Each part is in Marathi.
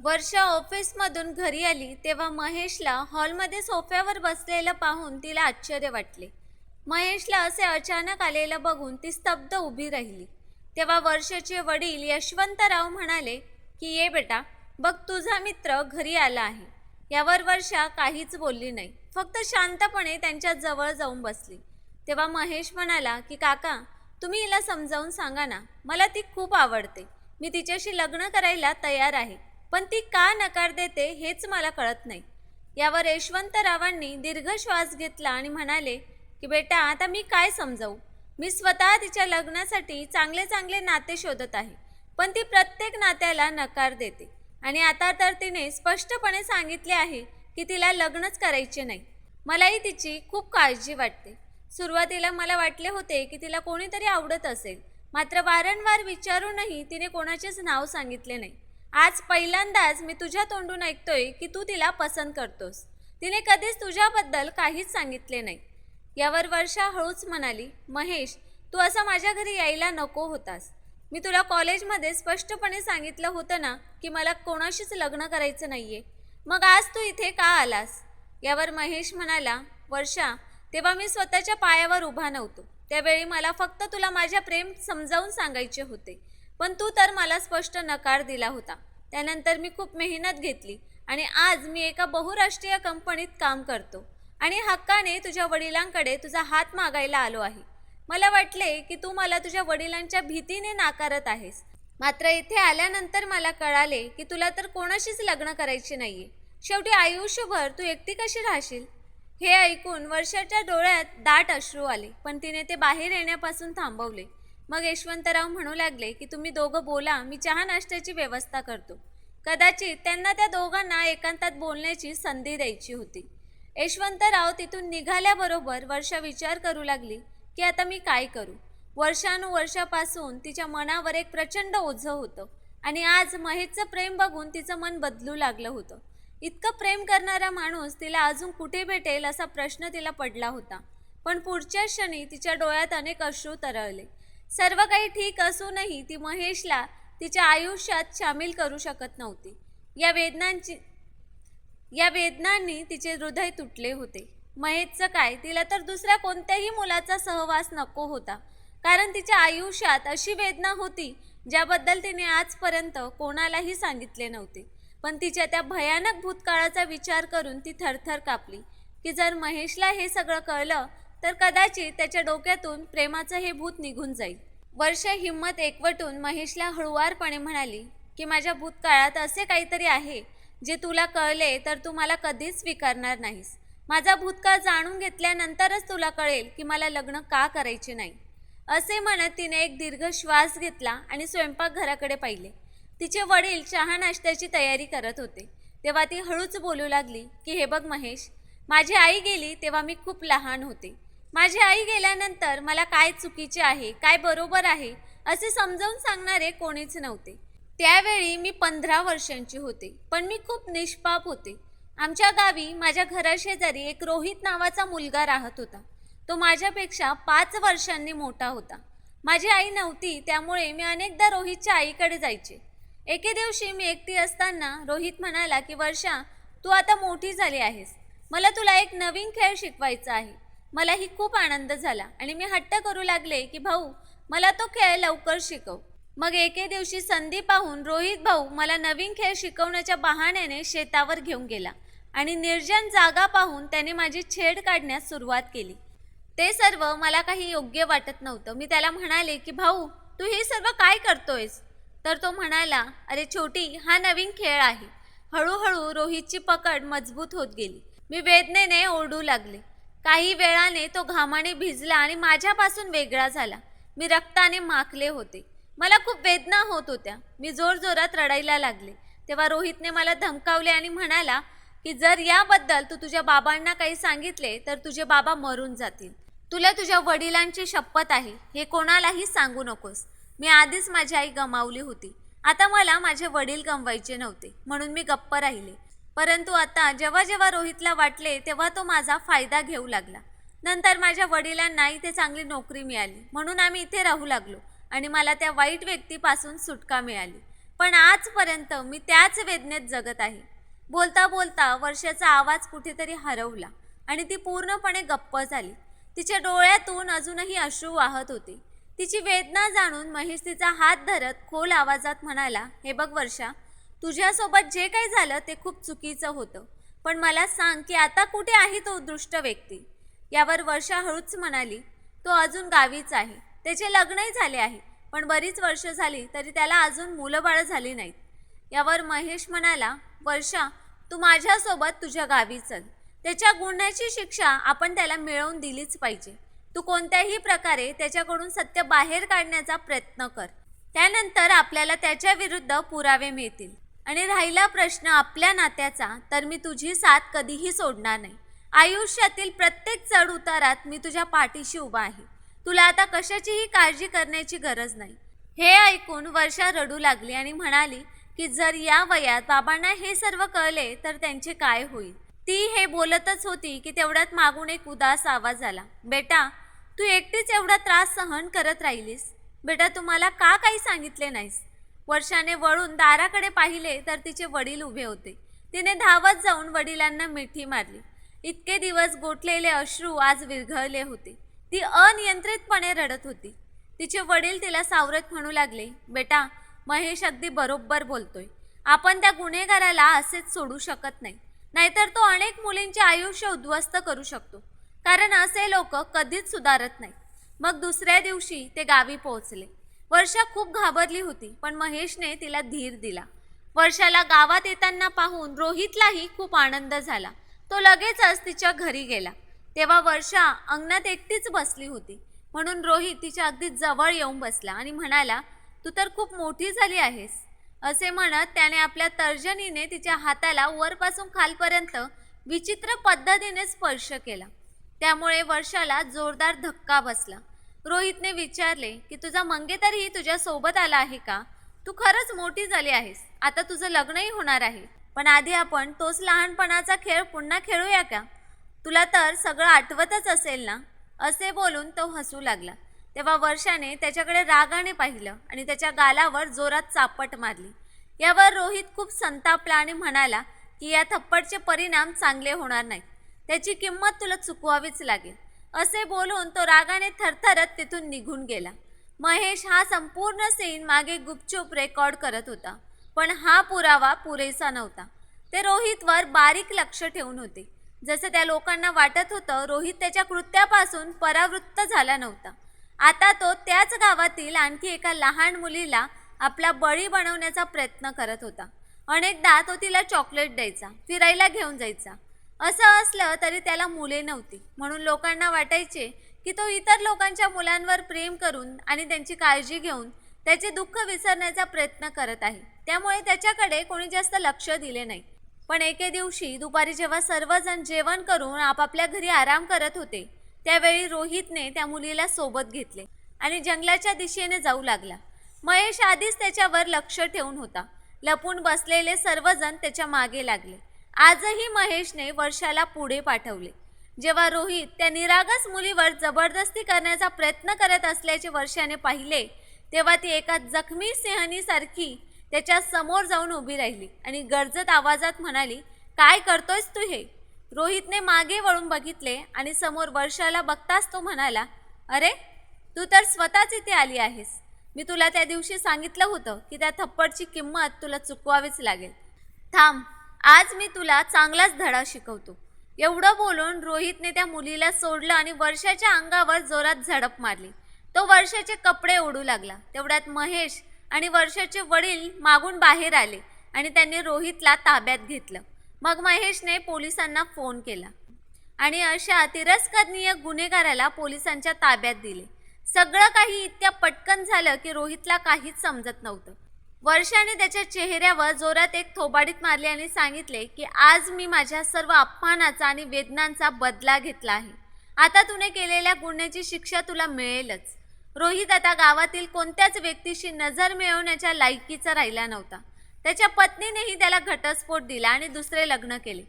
वर्षा ऑफिसमधून घरी आली तेव्हा महेशला हॉलमध्ये सोफ्यावर बसलेलं पाहून तिला आश्चर्य वाटले. महेशला असे अचानक आलेलं बघून ती स्तब्ध उभी राहिली. तेव्हा वर्षाचे वडील यशवंतराव म्हणाले की ये बेटा बघ तुझा मित्र घरी आला आहे. यावर वर्षा काहीच बोलली नाही. फक्त शांतपणे त्यांच्या जवळ जाऊन बसली. तेव्हा महेश म्हणाला की काका तुम्ही हिला समजावून सांगा ना. मला ती खूप आवडते. मी तिच्याशी लग्न करायला तयार आहे. पण ती का नकार देते हेच मला कळत नाही. यावर यशवंतरावांनी दीर्घ श्वास घेतला आणि म्हणाले की बेटा आता मी काय समजावू? मी स्वतः तिच्या लग्नासाठी चांगले चांगले नाते शोधत आहे पण ती प्रत्येक नात्याला नकार देते. आणि आता तर तिने स्पष्टपणे सांगितले आहे की तिला लग्नच करायचे नाही. मलाही तिची खूप काळजी वाटते. सुरुवातीला मला वाटले होते की तिला कोणीतरी आवडत असेल. मात्र वारंवार विचारूनही तिने कोणाचेच नाव सांगितले नाही. आज पहिल्यांदाच मी तुझ्या तोंडून ऐकतोय की तू तिला पसंत करतोस. तिने कधीच तुझ्याबद्दल काहीच सांगितले नाही. यावर वर्षा हळूच म्हणाली महेश तू असं माझ्या घरी यायला नको होतास. मी तुला कॉलेजमध्ये स्पष्टपणे सांगितलं होतं ना की मला कोणाशीच लग्न करायचं नाहीये. मग आज तू इथे का आलास? यावर महेश म्हणाला वर्षा तेव्हा मी स्वतःच्या पायावर उभा नव्हतो. त्यावेळी मला फक्त तुला माझ्या प्रेम समजावून सांगायचे होते. पण तू तर मला स्पष्ट नकार दिला होता. त्यानंतर मी खूप मेहनत घेतली आणि आज मी एका बहुराष्ट्रीय कंपनीत काम करतो आणि हक्काने तुझ्या वडिलांकडे तुझा हात मागायला आलो आहे. मला वाटले की तू मला तुझ्या वडिलांच्या भीतीने नाकारत आहेस. मात्र इथे आल्यानंतर मला कळाले की तुला तर कोणाशीच लग्न करायचे नाहीये. शेवटी आयुष्यभर तू एकटी कशी राहशील? हे ऐकून वर्षाच्या डोळ्यात दाट अश्रू आले पण तिने ते बाहेर येण्यापासून थांबवले. मग यशवंतराव म्हणू लागले की तुम्ही दोघं बोला मी चहा नाश्त्याची व्यवस्था करतो. कदाचित त्यांना त्या दोघांना एकांतात बोलण्याची संधी द्यायची होती. यशवंतराव तिथून निघाल्याबरोबर वर्षा विचार करू लागली की आता मी काय करू? वर्षानुवर्षापासून तिच्या मनावर एक प्रचंड ओझं होतं आणि आज महेशचं प्रेम बघून तिचं मन बदलू लागलं होतं. इतकं प्रेम करणारा माणूस तिला अजून कुठे भेटेल असा प्रश्न तिला पडला होता. पण पुढच्या क्षणी तिच्या डोळ्यात अनेक अश्रू तरळले. सर्व काही ठीक असूनही ती महेशला तिच्या आयुष्यात सामील करू शकत नव्हती. या वेदनांची या वेदनांनी तिचे हृदय तुटले होते. महेशचं काय तिला तर दुसऱ्या कोणत्याही मुलाचा सहवास नको होता. कारण तिच्या आयुष्यात अशी वेदना होती ज्याबद्दल तिने आजपर्यंत कोणालाही सांगितले नव्हते. पण तिच्या त्या भयानक भूतकाळाचा विचार करून ती थरथर कापली की जर महेशला हे सगळं कळलं तर कदाचित त्याच्या डोक्यातून प्रेमाचं हे भूत निघून जाईल. वर्ष हिंमत एकवटून महेशला हळुवारपणे म्हणाली की माझ्या भूतकाळात असे काहीतरी आहे जे तुला कळले तर तू मला कधीच स्वीकारणार नाहीस. माझा भूतकाळ जाणून घेतल्यानंतरच तुला कळेल की मला लग्न का करायचे नाही. असे म्हणत तिने एक दीर्घ श्वास घेतला आणि स्वयंपाकघराकडे पाहिले. तिचे वडील चहा नाश्त्याची तयारी करत होते. तेव्हा ती हळूच बोलू लागली की हे बघ महेश माझी आई गेली तेव्हा मी खूप लहान होते. माझी आई गेल्यानंतर मला काय चुकीचे आहे काय बरोबर आहे असे समजावून सांगणारे कोणीच नव्हते. त्यावेळी मी पंधरा वर्षांची होते पण मी खूप निष्पाप होते. आमच्या गावी माझ्या घराशेजारी एक रोहित नावाचा मुलगा राहत होता. तो माझ्यापेक्षा पाच वर्षांनी मोठा होता. माझी आई नव्हती त्यामुळे मी अनेकदा रोहितच्या आईकडे जायचे. एके दिवशी मी एकटी असताना रोहित म्हणाला की वर्षा तू आता मोठी झाली आहेस. मला तुला एक नवीन खेळ शिकवायचा आहे. मलाही खूप आनंद झाला आणि मी हट्ट करू लागले की भाऊ मला तो खेळ लवकर शिकव. मग एके दिवशी संधी पाहून रोहित भाऊ मला नवीन खेळ शिकवण्याच्या बहाण्याने शेतावर घेऊन गेला आणि निर्जन जागा पाहून त्याने माझी छेड काढण्यास सुरुवात केली. ते सर्व मला काही योग्य वाटत नव्हतं. मी त्याला म्हणाले की भाऊ तू हे सर्व काय करतोयस? तर तो म्हणाला अरे छोटी हा नवीन खेळ आहे. हळूहळू रोहितची पकड मजबूत होत गेली. मी वेदनेने ओरडू लागले. काही वेळाने तो घामाने भिजला आणि माझ्यापासून वेगळा झाला. मी रक्ताने माखले होते. मला खूप वेदना होत होत्या. मी जोरजोरात रडायला लागले. तेव्हा रोहितने मला धमकावले आणि म्हणाला की जर याबद्दल तू तुझ्या बाबांना काही सांगितले तर तुझे बाबा मरून जातील. तुला तुझ्या वडिलांची शपथ आहे. हे कोणालाही सांगू नकोस. मी आधीच माझी आई गमावली होती. आता मला माझे वडील गमवायचे नव्हते. म्हणून मी गप्प राहिले. परंतु आता जेव्हा जेव्हा रोहितला वाटले तेव्हा तो माझा फायदा घेऊ लागला. नंतर माझ्या वडिलांना इथे चांगली नोकरी मिळाली. म्हणून आम्ही इथे राहू लागलो आणि मला त्या वाईट व्यक्तीपासून सुटका मिळाली. पण आजपर्यंत मी त्याच वेदनेत जगत आहे. बोलता बोलता वर्षाचा आवाज कुठेतरी हरवला आणि ती पूर्णपणे गप्प झाली. तिच्या डोळ्यातून अजूनही अश्रू वाहत होते. तिची वेदना जाणून महेश तिचा हात धरत खोल आवाजात म्हणाला हे बघ वर्षा तुझ्यासोबत जे काही झालं ते खूप चुकीचं होतं. पण मला सांग की आता कुठे आहे तो दुष्ट व्यक्ती? यावर वर्षा हळूच म्हणाली तो अजून गावीच आहे. त्याचे लग्नही झाले आहे. पण बरीच वर्ष झाली तरी त्याला अजून मुलं बाळं झाली नाहीत. यावर महेश म्हणाला वर्षा तू माझ्यासोबत तुझ्या गावी चल. त्याच्या गुन्ह्याची शिक्षा आपण त्याला मिळवून दिलीच पाहिजे. तू कोणत्याही प्रकारे त्याच्याकडून सत्य बाहेर काढण्याचा प्रयत्न कर. त्यानंतर आपल्याला त्याच्या विरुद्ध पुरावे मिळतील. आणि राहिला प्रश्न आपल्या नात्याचा तर मी तुझी साथ कधीही सोडणार नाही. आयुष्यातील प्रत्येक चढ उतारात मी तुझ्या पाठीशी उभा आहे. तुला आता कशाचीही काळजी करण्याची गरज नाही. हे ऐकून वर्षा रडू लागली आणि म्हणाली की जर या वयात बाबांना हे सर्व कळले तर त्यांचे काय होईल? ती हे बोलतच होती की तेवढ्यात मागून एक उदास आवाज आला. बेटा तू एकटीच एवढा त्रास सहन करत राहिलीस. बेटा तुम्हाला का काही सांगितले नाहीस? वर्षाने वळून दाराकडे पाहिले तर तिचे वडील उभे होते. तिने धावत जाऊन वडिलांना मिठी मारली. इतके दिवस गोठलेले अश्रू आज विरघळले होते. ती अनियंत्रितपणे रडत होती. तिचे वडील तिला सावरत म्हणू लागले बेटा महेश अगदी बरोबर बोलतोय. आपण त्या गुन्हेगाराला असेच सोडू शकत नाही. नाहीतर तो अनेक मुलींचे आयुष्य उद्ध्वस्त करू शकतो. कारण असे लोक कधीच सुधारत नाही मग दुसऱ्या दिवशी ते गावी पोहोचले. वर्षा खूप घाबरली होती पण महेशने तिला धीर दिला. वर्षाला गावात येताना पाहून रोहितलाही खूप आनंद झाला. तो लगेचच तिच्या घरी गेला. तेव्हा वर्षा अंगणात एकटीच बसली होती. म्हणून रोहित तिच्या अगदी जवळ येऊन बसला आणि म्हणाला तू तर खूप मोठी झाली आहेस. असे म्हणत त्याने आपल्या तर्जनीने तिच्या हाताला वरपासून खालपर्यंत विचित्र पद्धतीने स्पर्श केला. त्यामुळे वर्षाला जोरदार धक्का बसला. रोहितने विचारले की तुझा मंगेतरही तुझ्या सोबत आला आहे का? तू खरंच मोठी झाली आहेस. आता तुझं लग्नही होणार आहे. पण आधी आपण तोच लहानपणाचा खेळ पुन्हा खेळूया का? तुला तर सगळं आठवतच असेल ना? असे बोलून तो हसू लागला. तेव्हा वर्षाने त्याच्याकडे रागाने पाहिलं आणि त्याच्या गालावर जोरात चापट मारली. यावर रोहित खूप संतापला आणि म्हणाला की या थप्पडचे परिणाम चांगले होणार नाहीत. त्याची किंमत तुला चुकवावीच लागेल. असे बोलून तो रागाने थरथरत तिथून निघून गेला. महेश हा संपूर्ण सीन मागे गुपचूप रेकॉर्ड करत होता पण हा पुरावा पुरेसा नव्हता. ते रोहितवर बारीक लक्ष ठेवून होते. जसं त्या लोकांना वाटत होतं रोहित त्याच्या कृत्यापासून परावृत्त झाला नव्हता. आता तो त्याच गावातील आणखी एका लहान मुलीला आपला बळी बनवण्याचा प्रयत्न करत होता. अनेकदा तो तिला चॉकलेट द्यायचा फिरायला घेऊन जायचा. असं असलं तरी त्याला मुले नव्हती. म्हणून लोकांना वाटायचे की तो इतर लोकांच्या मुलांवर प्रेम करून आणि त्यांची काळजी घेऊन त्याचे दुःख विसरण्याचा प्रयत्न करत आहे. त्यामुळे त्याच्याकडे कोणी जास्त लक्ष दिले नाही. पण एके दिवशी दुपारी जेव्हा सर्वजण जेवण करून आपापल्या घरी आराम करत होते त्यावेळी रोहितने त्या मुलीला सोबत घेतले आणि जंगलाच्या दिशेने जाऊ लागला. महेश आधीच त्याच्यावर लक्ष ठेवून होता. लपून बसलेले सर्वजण त्याच्यामागे लागले. आजही महेशने वर्षाला पुढे पाठवले. जेव्हा रोहित त्या निरागस मुलीवर जबरदस्ती करण्याचा प्रयत्न करत असल्याचे वर्षाने पाहिले तेव्हा ती एका जखमी सिंहणीसारखी त्याच्यासमोर जाऊन उभी राहिली आणि गरजत आवाजात म्हणाली काय करतोयस तू हे? रोहितने मागे वळून बघितले आणि समोर वर्षाला बघताच तो म्हणाला अरे तू तर स्वतःच इथे आली आहेस. मी तुला त्या दिवशी सांगितलं होतं की त्या थप्पडची किंमत तुला चुकवावीच लागेल. थांब आज मी तुला चांगलाच धडा शिकवतो. एवढं बोलून रोहितने त्या मुलीला सोडलं आणि वर्षाच्या अंगावर जोरात झडप मारली. तो वर्षाचे कपडे ओढू लागला. तेवढ्यात महेश आणि वर्षाचे वडील मागून बाहेर आले आणि त्यांनी रोहितला ताब्यात घेतलं. मग महेशने पोलिसांना फोन केला आणि अशा तिरस्करणीय गुन्हेगाराला पोलिसांच्या ताब्यात दिले. सगळं काही इतक्या पटकन झालं की रोहितला काहीच समजत नव्हतं. वर्षाने त्याच्या चेहऱ्यावर जोरात एक थोबाडीत मारली आणि सांगितले की आज मी माझ्या सर्व अपमानाचा आणि वेदनांचा बदला घेतला आहे. आता तुने केलेल्या गुन्ह्याची शिक्षा तुला मिळेलच. रोहित आता गावातील कोणत्याच व्यक्तीशी नजर मिळवण्याच्या लायकीचा राहिला नव्हता. त्याच्या पत्नीनेही त्याला घटस्फोट दिला आणि दुसरे लग्न केले.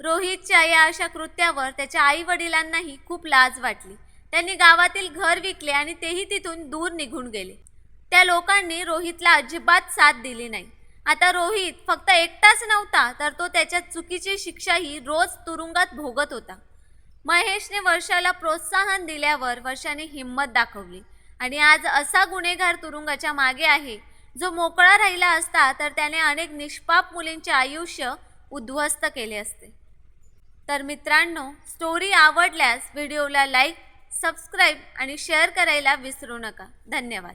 रोहितच्या या अशा कृत्यावर त्याच्या आई वडिलांनाही खूप लाज वाटली. त्यांनी गावातील घर विकले आणि तेही तिथून दूर निघून गेले. त्या लोकांनी रोहितला अजिबात साथ दिली नाही. आता रोहित फक्त एकटाच नव्हता तर तो त्याच्या चुकीची शिक्षाही रोज तुरुंगात भोगत होता. महेशने वर्षाला प्रोत्साहन दिल्यावर वर्षाने हिंमत दाखवली. आणि आज असा गुन्हेगार तुरुंगाच्या मागे आहे जो मोकळा राहिला असता तर त्याने अनेक निष्पाप मुलींचे आयुष्य उद्ध्वस्त केले असते. तर मित्रांनो स्टोरी आवडल्यास व्हिडिओला लाईक सबस्क्राईब आणि शेअर करायला विसरू नका. धन्यवाद.